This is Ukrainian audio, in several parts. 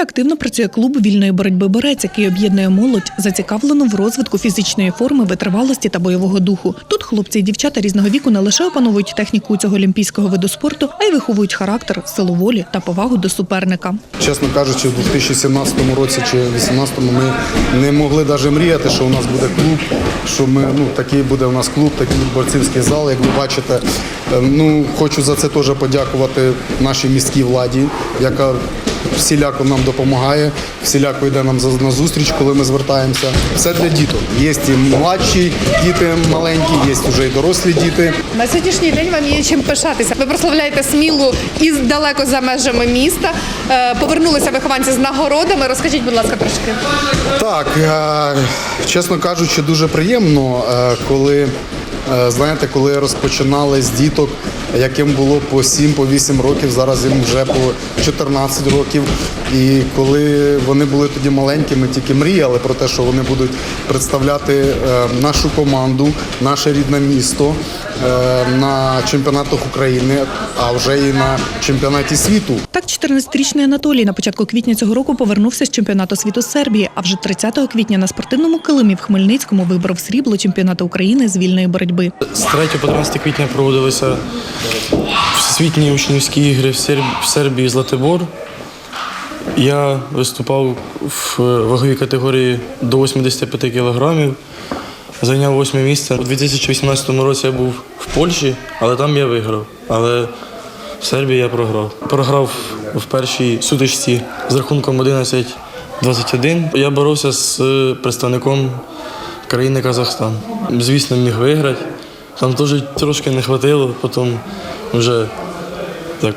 активно працює клуб вільної боротьби Борець, який об'єднує молодь, зацікавлену в розвитку фізичної форми, витривалості та бойового духу. Тут хлопці і дівчата різного віку не лише опановують техніку цього олімпійського виду спорту, а й виховують характер, силу волі та повагу до суперника. Чесно кажучи, в 2017 році чи 2018 ми не могли навіть мріяти, що у нас буде клуб, що ми ну такий буде у нас клуб, такий борцівський зал. Як ви бачите, Е, ну хочу за це теж подякувати нашій міській владі, яка всіляко нам допомагає, всіляко йде нам на зустріч, коли ми звертаємося. Все для діток. Є і младші діти маленькі, є вже і дорослі діти. На сьогоднішній день вам є чим пишатися. Ви прославляєте смілу і далеко за межами міста. Е, Повернулися вихованці з нагородами. Розкажіть, будь ласка, трошки. Так, е, чесно кажучи, дуже приємно, е, коли. Е, Знаєте, коли розпочинали з діток, яким було по 7 по 8 років, зараз їм вже по 14 років. І коли вони були тоді маленькими, тільки мріяли про те, що вони будуть представляти е, нашу команду, наше рідне місто е, на чемпіонатах України, а вже і на чемпіонаті світу. Так, 14-річний Анатолій на початку квітня цього року повернувся з чемпіонату світу Сербії, а вже 30 квітня на спортивному килимі в Хмельницькому вибрав срібло чемпіонату України з вільної боротьби. З 3 по 13 квітня проводилися всесвітні учнівські ігри в Сербії Златибор. Я виступав в ваговій категорії до 85 кілограмів, зайняв восьме місце. У 2018 році я був в Польщі, але там я виграв. Але в Сербії я програв. Програв в першій сутичці з рахунком 11-21. Я боровся з представником країни Казахстан. Звісно, міг виграти. Там теж трошки не хватило, потім вже так,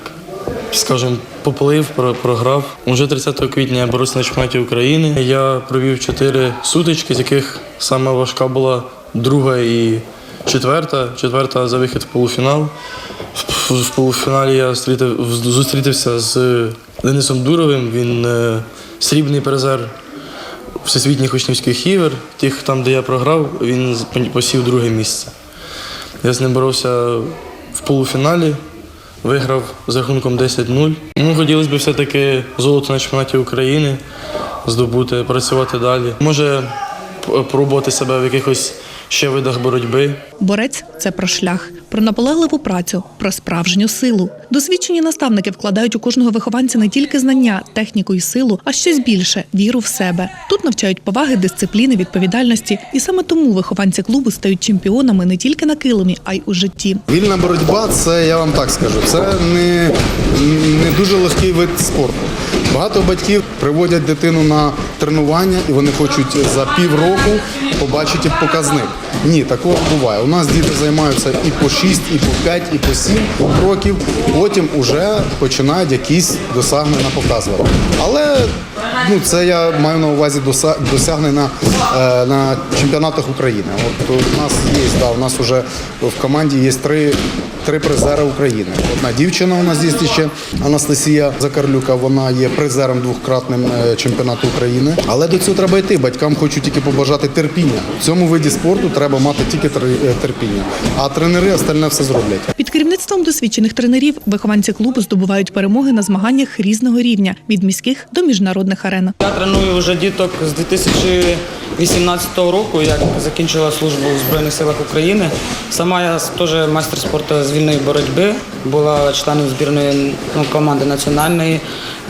скажімо, поплив, програв. Уже 30 квітня я боровся на чемпіонаті України. Я провів чотири сутички, з яких сама важка була друга і четверта. Четверта за вихід в полуфінал. В, полуфіналі я зустрітив, зустрітився з Денисом Дуровим. Він е, срібний призер всесвітніх учнівських ігор. Тих там, де я програв, він посів друге місце. Я з ним боровся в полуфіналі, виграв з рахунком 10-0. Ну, хотілося б все-таки золото на чемпіонаті України здобути, працювати далі. Може пробувати себе в якихось ще видах боротьби. Борець це про шлях, про наполегливу працю, про справжню силу. Досвідчені наставники вкладають у кожного вихованця не тільки знання, техніку і силу, а щось більше віру в себе. Тут навчають поваги, дисципліни, відповідальності, і саме тому вихованці клубу стають чемпіонами не тільки на килимі, а й у житті. Вільна боротьба це я вам так скажу. Це не, не дуже легкий вид спорту. Багато батьків приводять дитину на тренування і вони хочуть за півроку побачити показник. Ні, такого буває. У нас діти займаються і по 6, і по 5, і по 7 років. Потім вже починають якісь досягнення показувати. Але ну, це я маю на увазі досягнення е, на чемпіонатах України. От у нас є, да, у нас вже в команді є три, три призери України. Одна дівчина у нас є ще Анастасія Закарлюка. Вона є призером двократним е, чемпіонату України. Але до цього треба йти. Батькам хочу тільки побажати терпіння. В цьому виді спорту треба мати тільки е, терпіння. А тренери остальне все зроблять. Під керівництвом досвідчених тренерів вихованці клубу здобувають перемоги на змаганнях різного рівня від міських до міжнародних арен. Я треную вже діток з 2018 року, як закінчила службу в Збройних силах України. Сама я теж майстер спорту з вільної боротьби, була членом збірної ну, команди національної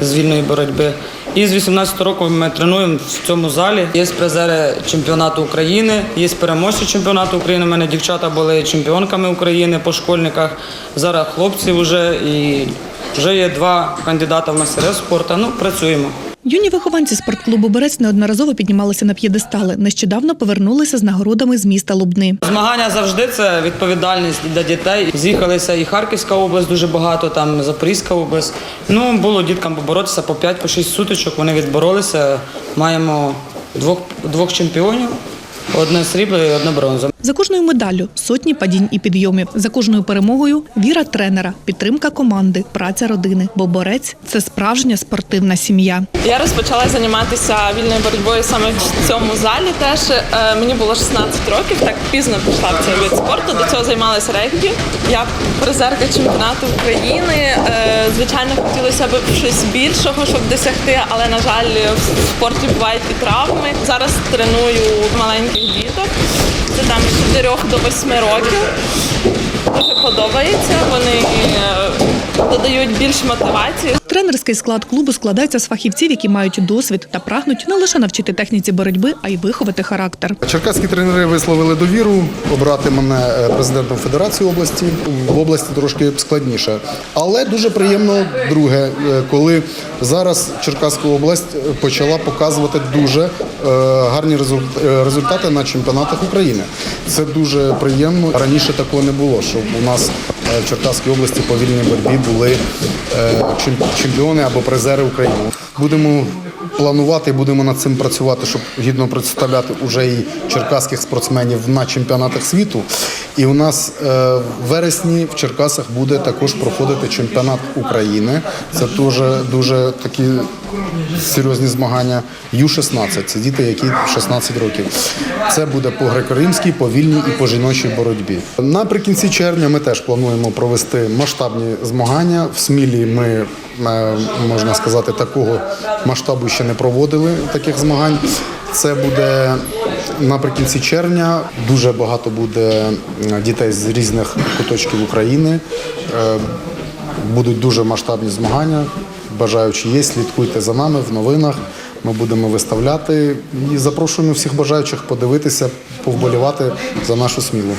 з вільної боротьби. І з 18 року ми тренуємо в цьому залі. Є призери чемпіонату України, є переможці чемпіонату України. У мене дівчата були чемпіонками України по школьниках. Зараз хлопці вже і вже є два кандидата в майстери спорту. Ну, працюємо. Юні вихованці спортклубу Борець неодноразово піднімалися на п'єдестали. Нещодавно повернулися з нагородами з міста Лубни. Змагання завжди це відповідальність для дітей. З'їхалися і Харківська область дуже багато, там Запорізька область. Ну було діткам поборотися по 5 по 6 сутичок. Вони відборолися. Маємо двох двох чемпіонів, одне срібло і одне бронза. За кожною медаллю сотні падінь і підйомів. За кожною перемогою віра тренера, підтримка команди, праця родини. Бо борець це справжня спортивна сім'я. Я розпочала займатися вільною боротьбою саме в цьому залі. Теж Е, мені було 16 років, так пізно пішла в цей вид спорту. До цього займалася регбі. Я призерка чемпіонату України. Е, Звичайно, хотілося б щось більшого, щоб досягти, але на жаль, в спорті бувають і травми. Зараз треную маленьких діток. Це там з 4 до 8 років. Дуже подобається. Вони е, додають більш мотивації. Тренерський склад клубу складається з фахівців, які мають досвід та прагнуть не лише навчити техніці боротьби, а й виховати характер. Черкаські тренери висловили довіру обрати мене е, президентом Федерації області. В області трошки складніше. Але дуже приємно друге, е, коли зараз Черкаська область почала показувати дуже е, гарні результ- результати на чемпіонатах України. Це дуже приємно. Раніше такого не було, щоб у нас в Черкаській області по вільній боротьбі були е, чемп- чемпіони або призери України. Будемо планувати, будемо над цим працювати, щоб гідно представляти уже і черкаських спортсменів на чемпіонатах світу. І у нас е, в вересні в Черкасах буде також проходити чемпіонат України. Це дуже дуже такі серйозні змагання. Ю-16 це діти, які 16 років. Це буде по греко-римській, по вільній і по жіночій боротьбі. Наприкінці червня ми теж плануємо провести масштабні змагання. В Смілі ми е, можна сказати такого масштабу ще не проводили таких змагань. Це буде наприкінці червня. Дуже багато буде дітей з різних куточків України. Е, Будуть дуже масштабні змагання. Бажаючі є, слідкуйте за нами в новинах. Ми будемо виставляти і запрошуємо всіх бажаючих подивитися, повболівати за нашу смілу.